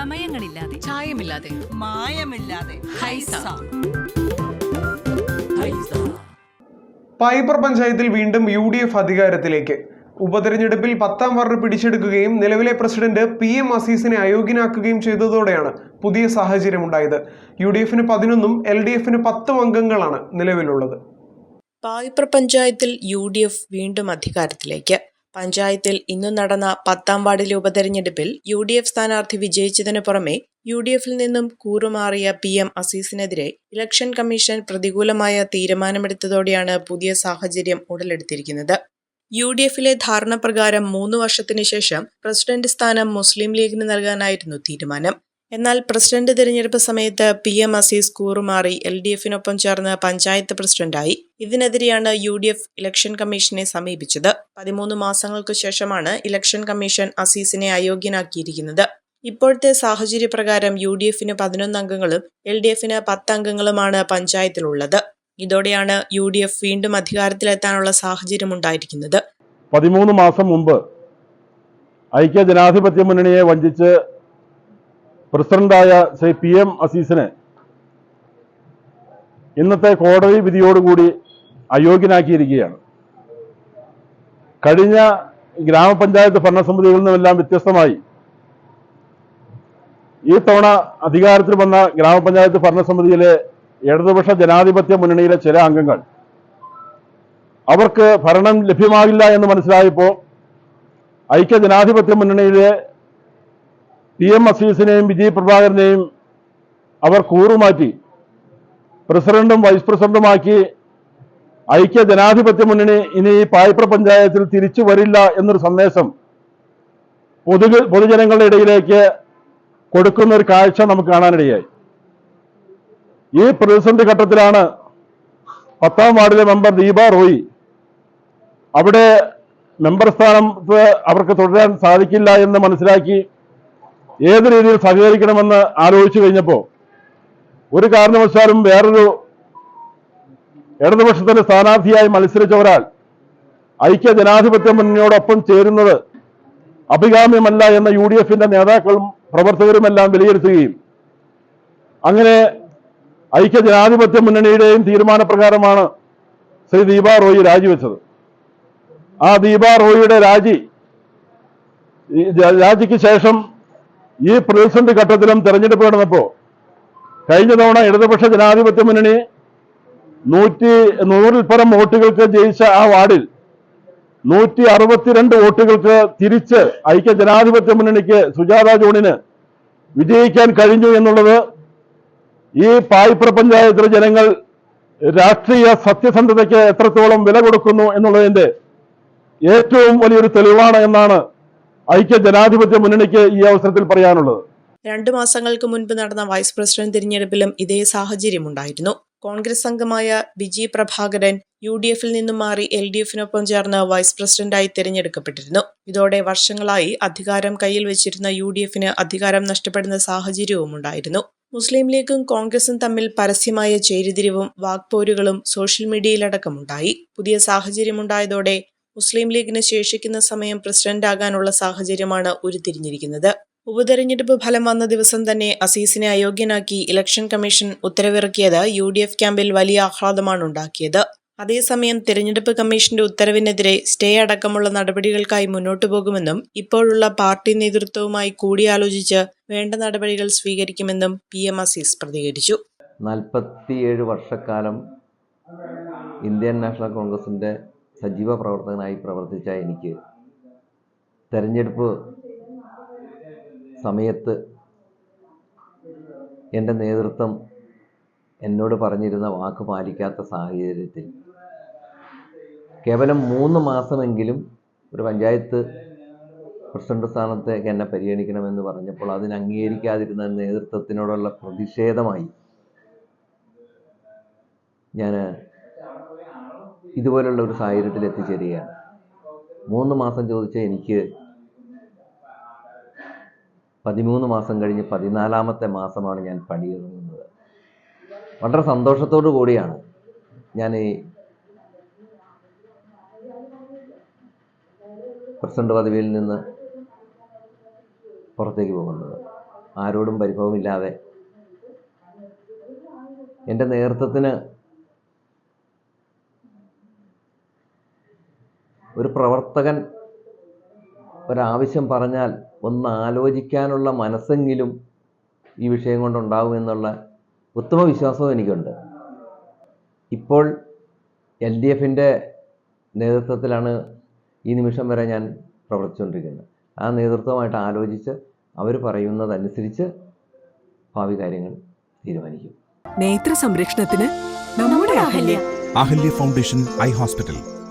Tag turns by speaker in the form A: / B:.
A: ചമയങ്ങളില്ലാതെ
B: ചായമില്ലാതെ.
C: മായമില്ലാതെ.
B: Haiza.
D: Piper പഞ്ചായത്തിൽ വീണ്ടും U D F അധികാരത്തിലേക്ക്. ഉപതെരഞ്ഞെടുപ്പിൽ പത്താം വാർഡ് പിടിച്ചെടുക്കുകയും നിലവിലെ പ്രസിഡന്റ് പി എം അസീസിനെ അയോഗ്യനാക്കുകയും ചെയ്തതോടെയാണ് പുതിയ സാഹചര്യമുണ്ടായത്. യു ഡി എഫിന് പതിനൊന്നും എൽ ഡി എഫിന് പത്തും അംഗങ്ങളാണ് നിലവിലുള്ളത്.
E: പായിപ്ര പഞ്ചായത്തിൽ യു ഡി എഫ് വീണ്ടും അധികാരത്തിലേക്ക്. പഞ്ചായത്തിൽ ഇന്നു നടന്ന പത്താം വാർഡിലെ ഉപതെരഞ്ഞെടുപ്പിൽ യു ഡി എഫ് സ്ഥാനാർത്ഥി വിജയിച്ചതിനു പുറമെ യു ഡി എഫിൽ നിന്നും കൂറുമാറിയ പി എം അസീസിനെതിരെ ഇലക്ഷൻ കമ്മീഷൻ പ്രതികൂലമായ തീരുമാനമെടുത്തതോടെയാണ് പുതിയ സാഹചര്യം ഉടലെടുത്തിരിക്കുന്നത്. യു ഡി എഫിലെ ധാരണപ്രകാരം മൂന്ന് വർഷത്തിനു ശേഷം പ്രസിഡന്റ് സ്ഥാനം മുസ്ലിം ലീഗിന് നൽകാനായിരുന്നു തീരുമാനം. എന്നാൽ പ്രസിഡന്റ് തിരഞ്ഞെടുപ്പ് സമയത്ത് പി എം അസീസ് കൂറുമാറി എൽ ഡി എഫിനൊപ്പം ചേർന്ന് പഞ്ചായത്ത് പ്രസിഡന്റായി. ഇതിനെതിരെയാണ് യു ഡി എഫ് ഇലക്ഷൻ കമ്മീഷനെ സമീപിച്ചത്. പതിമൂന്ന് മാസങ്ങൾക്കു ശേഷമാണ് ഇലക്ഷൻ കമ്മീഷൻ അസീസിനെ അയോഗ്യനാക്കിയിരിക്കുന്നത്. ഇപ്പോഴത്തെ സാഹചര്യപ്രകാരം യു ഡി എഫിന് പതിനൊന്ന് അംഗങ്ങളും എൽ ഡി എഫിന് പത്ത് അംഗങ്ങളുമാണ് പഞ്ചായത്തിലുള്ളത്. ഇതോടെയാണ് യു ഡി എഫ് വീണ്ടും അധികാരത്തിലെത്താനുള്ള സാഹചര്യമുണ്ടായിരിക്കുന്നത്
F: പതിമൂന്ന് മാസം മുമ്പ് ഐക്യ ജനാധിപത്യ മുന്നണിയെ വഞ്ചിച്ച് പ്രസിഡന്റായ ശ്രീ പി എം അസീസിനെ ഇന്നത്തെ കോടതി വിധിയോടുകൂടി അയോഗ്യനാക്കിയിരിക്കുകയാണ്. കഴിഞ്ഞ ഗ്രാമപഞ്ചായത്ത് ഭരണസമിതികളിൽ നിന്നെല്ലാം വ്യത്യസ്തമായി ഈ തവണ അധികാരത്തിൽ വന്ന ഗ്രാമപഞ്ചായത്ത് ഭരണസമിതിയിലെ ഇടതുപക്ഷ ജനാധിപത്യ മുന്നണിയിലെ ചില അംഗങ്ങൾ അവർക്ക് ഭരണം ലഭ്യമാകില്ല എന്ന് മനസ്സിലായപ്പോൾ ഐക്യ ജനാധിപത്യ മുന്നണിയിലെ പി എം അസീസിനെയും വിജയ് പ്രഭാകരനെയും അവർ കൂറുമാറ്റി പ്രസിഡന്റും വൈസ് പ്രസിഡന്റുമാക്കി ഐക്യ ജനാധിപത്യ മുന്നണി ഇനി ഈ പായ്പ്ര പഞ്ചായത്തിൽ തിരിച്ചു വരില്ല എന്നൊരു സന്ദേശം പൊതു പൊതുജനങ്ങളുടെ ഇടയിലേക്ക് കൊടുക്കുന്ന ഒരു കാഴ്ച നമുക്ക് കാണാനിടയായി. ഈ പ്രതിസന്ധി ഘട്ടത്തിലാണ് പത്താം വാർഡിലെ മെമ്പർ ദീപ റോയി അവിടെ മെമ്പർ സ്ഥാനത്ത് അവർക്ക് തുടരാൻ സാധിക്കില്ല എന്ന് മനസ്സിലാക്കി ഏത് രീതിയിൽ സഹകരിക്കണമെന്ന് ആലോചിച്ചു കഴിഞ്ഞപ്പോൾ ഒരു കാരണവശാലും വേറൊരു ഇടതുപക്ഷത്തിന്റെ സ്ഥാനാർത്ഥിയായി മത്സരിച്ച ഒരാൾ ഐക്യ ജനാധിപത്യ മുന്നണിയോടൊപ്പം ചേരുന്നത് അഭികാമ്യമല്ല എന്ന യു ഡി എഫിന്റെ നേതാക്കളും പ്രവർത്തകരുമെല്ലാം വിലയിരുത്തുകയും അങ്ങനെ ഐക്യ ജനാധിപത്യ മുന്നണിയുടെയും തീരുമാനപ്രകാരമാണ് ശ്രീ ദീപ റോയി രാജിവെച്ചത്. ആ ദീപ റോയിയുടെ രാജി രാജിക്ക് ശേഷം ഈ പ്രതിസന്ധി ഘട്ടത്തിലും തെരഞ്ഞെടുപ്പ് നടന്നപ്പോ കഴിഞ്ഞ തവണ ഇടതുപക്ഷ ജനാധിപത്യ മുന്നണി നൂറ്റി നൂറിൽ പരം വോട്ടുകൾക്ക് ജയിച്ച ആ വാർഡിൽ നൂറ്റി അറുപത്തിരണ്ട് വോട്ടുകൾക്ക് തിരിച്ച് ഐക്യ ജനാധിപത്യ മുന്നണിക്ക് സുജാത ജോണിന് വിജയിക്കാൻ കഴിഞ്ഞു എന്നുള്ളത് ഈ പായ്പ്ര പഞ്ചായത്തിലെ ജനങ്ങൾ രാഷ്ട്രീയ സത്യസന്ധതയ്ക്ക് എത്രത്തോളം വില കൊടുക്കുന്നു എന്നുള്ളതിന്റെ ഏറ്റവും വലിയൊരു തെളിവാണ് എന്നാണ് ഐക്യ ജനാധിപത്യ മുന്നണിക്ക് ഈ അവസരത്തിൽ പറയാനുള്ളത്.
E: രണ്ടു മാസങ്ങൾക്ക് മുൻപ് നടന്ന വൈസ് പ്രസിഡന്റ് തിരഞ്ഞെടുപ്പിലും ഇതേ സാഹചര്യമുണ്ടായിരുന്നു കോൺഗ്രസ് അംഗമായ ബിജി പ്രഭാകരൻ യു ഡി എഫിൽ നിന്നും മാറി എൽ ഡി എഫിനൊപ്പം ചേർന്ന് വൈസ് പ്രസിഡന്റായി തിരഞ്ഞെടുക്കപ്പെട്ടിരുന്നു. ഇതോടെ വർഷങ്ങളായി അധികാരം കയ്യിൽ വെച്ചിരുന്ന യു ഡി എഫിന് അധികാരം നഷ്ടപ്പെടുന്ന സാഹചര്യവും ഉണ്ടായിരുന്നു. മുസ്ലിം ലീഗും കോൺഗ്രസും തമ്മിൽ പരസ്യമായ ചേരിതിരിവും വാക്പോരുകളും സോഷ്യൽ മീഡിയയിലടക്കമുണ്ടായി പുതിയ സാഹചര്യമുണ്ടായതോടെ മുസ്ലിം ലീഗിന് ശേഷിക്കുന്ന സമയം പ്രസിഡന്റാകാനുള്ള സാഹചര്യമാണ് ഉരുത്തിരിഞ്ഞിരിക്കുന്നത്. ഉപതെരഞ്ഞെടുപ്പ് ഫലം വന്ന ദിവസം തന്നെ അസീസിനെ അയോഗ്യനാക്കി ഇലക്ഷൻ കമ്മീഷൻ ഉത്തരവിറക്കിയത് യു ഡി എഫ് ക്യാമ്പിൽ വലിയ ആഹ്ലാദമാണ് ഉണ്ടാക്കിയത്. അതേസമയം തെരഞ്ഞെടുപ്പ് കമ്മീഷന്റെ ഉത്തരവിനെതിരെ സ്റ്റേ അടക്കമുള്ള നടപടികൾക്കായി മുന്നോട്ടു പോകുമെന്നും ഇപ്പോഴുള്ള പാർട്ടി നേതൃത്വവുമായി കൂടിയാലോചിച്ച് വേണ്ട നടപടികൾ സ്വീകരിക്കുമെന്നും പി എം അസീസ് പ്രതികരിച്ചു.
G: നാൽപ്പത്തിയേഴ് വർഷക്കാലം ഇന്ത്യൻ നാഷണൽ കോൺഗ്രസിന്റെ സജീവ പ്രവർത്തകനായി പ്രവർത്തിച്ച എനിക്ക് തെരഞ്ഞെടുപ്പ് സമയത്ത് എന്റെ നേതൃത്വം എന്നോട് പറഞ്ഞിരുന്ന വാക്ക് പാലിക്കാത്ത സാഹചര്യത്തിൽ. കേവലം മൂന്ന് മാസമെങ്കിലും ഒരു പഞ്ചായത്ത് പ്രസിഡന്റ് സ്ഥാനത്തേക്ക് എന്നെ പരിഗണിക്കണമെന്ന് പറഞ്ഞപ്പോൾ അതിന് അംഗീകരിക്കാതിരുന്ന നേതൃത്വത്തിനോടുള്ള പ്രതിഷേധമായി ഞാൻ ഇതുപോലുള്ള ഒരു സാഹചര്യത്തിൽ എത്തിച്ചേരുകയാണ്. മൂന്ന് മാസം ചോദിച്ച എനിക്ക് പതിമൂന്ന് മാസം കഴിഞ്ഞ് പതിനാലാമത്തെ മാസമാണ് ഞാൻ പണിയിറങ്ങുന്നത്. വളരെ സന്തോഷത്തോടു കൂടിയാണ് ഞാൻ ഈ പ്രസിഡന്റ് പദവിയിൽ നിന്ന് പുറത്തേക്ക് പോകുന്നത്. ആരോടും പരിഭവമില്ലാതെ എന്റെ നേതൃത്വത്തിന് ഒരു പ്രവർത്തകൻ ഒരാവശ്യം പറഞ്ഞാൽ ഒന്ന് ആലോചിക്കാനുള്ള മനസ്സെങ്കിലും ഈ വിഷയം കൊണ്ടുണ്ടാകുമെന്നുള്ള ഉത്തമ വിശ്വാസവും എനിക്കുണ്ട്. ഇപ്പോൾ എൽ ഡി എഫിന്റെ നേതൃത്വത്തിലാണ് ഈ നിമിഷം വരെ ഞാൻ പ്രവർത്തിച്ചുകൊണ്ടിരിക്കുന്നത്. ആ നേതൃത്വമായിട്ട് ആലോചിച്ച് അവർ പറയുന്നതനുസരിച്ച് ഭാവി കാര്യങ്ങൾ തീരുമാനിക്കും.
A: നേത്ര സംരക്ഷണത്തിന് നമ്മുടെ Ahalya.
B: Ahalya foundation eye hospital.